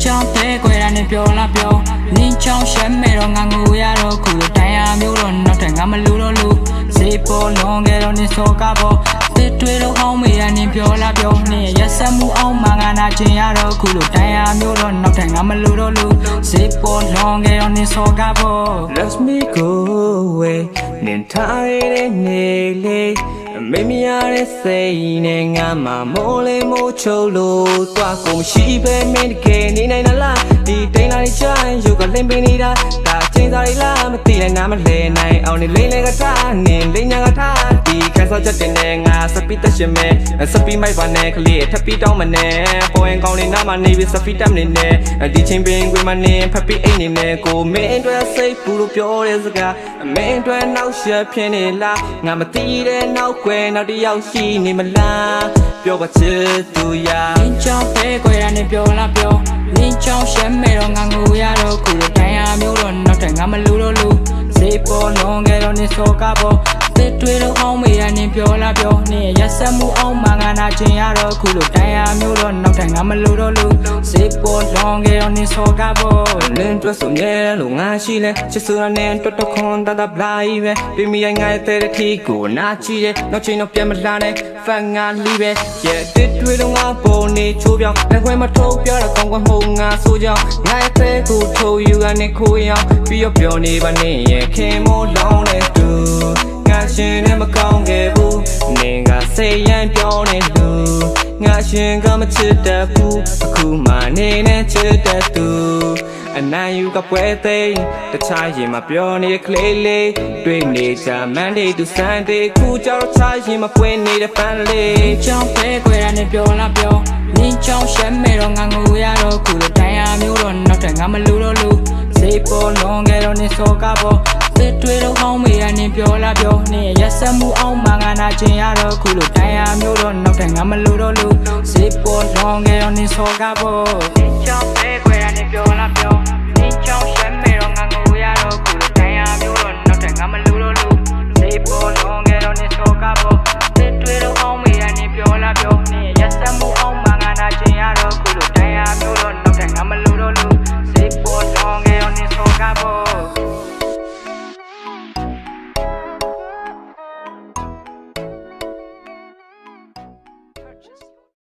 ပြောလာပြောနင်းချောင်းရှမ်းမဲတော့ငါငိုရတော့ခုလိုတိုင်ရမျိုးတော့နောက်ထပ်ငါမလူတော့လူစေပေါ်လွန်ခဲ့တော့နင်းစောကားပေါ်တစ်တွေတော့ဟောင်းမေရနင်းပြောလာပြောနင်းရက်ဆက်မှုအောင်မငါနာကျင်ရတော့ခုလိုတိုင်ရမျိုးတော့နောက်ထပ်ငါမလူတော့လူစေပေါ်လွန်ခဲ့တော့နင်းစောကားပေါ် Let me go away နင်ထားရတဲ့နေလေး မေမရတဲ့စိတ်နဲ့ငါမှမိုးလေးမိုးချုပ်လို့တွားကုန်ရှိပဲမင်းတကယ်နေနိုင်လားဒီတိန်လာလေးချမ်းယူကလင်းပေးနေတာဒါချင်းစားလေးလားမသိလိုက်ငါမလဲနိုင်အောင်နေလေးလေးကထားနင်လေးညာကထားဒီခန်းစောချက်တင်နေငါစပီတက်ရှင်မဲစပီမိုက်ပါနဲ့ကလေးထပ်ပြီးတောင်းမနဲ့ပေါ်ရင်ကောင်းနေနာမနေပြီးစပီတက်မနေနဲ့ဒီချင်းပင်ကွေးမနေဖက်ပြီးအိတ်နေနဲ့ကိုမင်းအတွက်စိတ်ပူလို့ပြောတဲ့စကားမင်းအတွက်နောက်ရက်ဖြစ်နေလားငါမသိတဲ့နောက်ွယ်နောက်တစ်ယောက်ရှိနေမလားပြောပါချစ်သူရာနင်းချောင်းဖဲခွဲရနေပြောလာပြောနင်းချောင်းရှမ်းမဲတော့ငါငိုရတော့ခုလိုတိုင်ရမျိုးတော့နောက်ထပ်ငါမလူတော့လူစေပေါ်လွန်ခဲ့တော့နင်းစောကားပေါ် တစ်တွေတော့အောင်မေရနင်းပြောလာပြောနင်းရက်ဆက်မှုအောင်မငါနာကျင်ရတော့ခုလိုတိုင်ရမျိုးတော့နောက်ထပ်ငါမလူတော့လူစေပေါ်လွန်ခဲ့တော့နင်းစောကားပေါ်လင်းတွက်ဆိုမြဲလို့ငါရှိလဲချစ်စရနဲ့တွတ်တခွန်တတပလိုက်ပဲပြမိရိုင်းငါရဲ့တဲ့ခီကိုနာချီရဲ့နောက်ချိန်တော့ပြန်မလာနဲ့ဖန်ငါလီပဲရဲ့တစ်တွေတော့ငါပေါ်နေချိုးပြောင်းလက်ခွဲမထုတ်ပြတော့ကောင်းကွယ်မှုငါဆိုကြောင်းငါရဲ့တဲ့ကိုထိုးယူကနေခိုးရောက်ပြီးတော့ပြောနေပါနဲ့ရဲ့ခင်မိုးလောင်းတဲ့သူငါ ရှင်နဲ့မကောင်းခဲ့ဘူးနင်ကစိတ်ရန်ပြောနေလူငါရှင်ကမချစ်တတ်ဘူးအခုမှနေနဲ့ချစ်တတ်သူအနံယူကပွဲသိမ်းတခြားရင်မပြောနေကလေးလေးတွေ့နေကြ Monday to Sunday ခုကြောက်ချရင်မပွင့်နေတဲ့ fan လေးနင်းချောင်းဖဲခွဲရနေပြောလာပြောနင်းချောင်းရှမ်းမဲတော့ငါငိုရတော့ခုလိုတိုင်ရမျိုးတော့နောက်ထပ်ငါမလူတော့လူစေပေါ်လွန်ခဲ့တော့နင်းစောကားပေါ် တစ်တွေတော့အောင်မေရနင်းပြောလာပြောနင်းရက်ဆက်မှုအောင်မငါနာကျင်ရတော့ခုလိုတိုင်ရမျိုးတော့နောက်ထပ်ငါမလူတော့လူစေပေါ်လွန်ခဲ့တော့နင်းစောကားပေါ်နင်းချောင်းဖဲခွဲ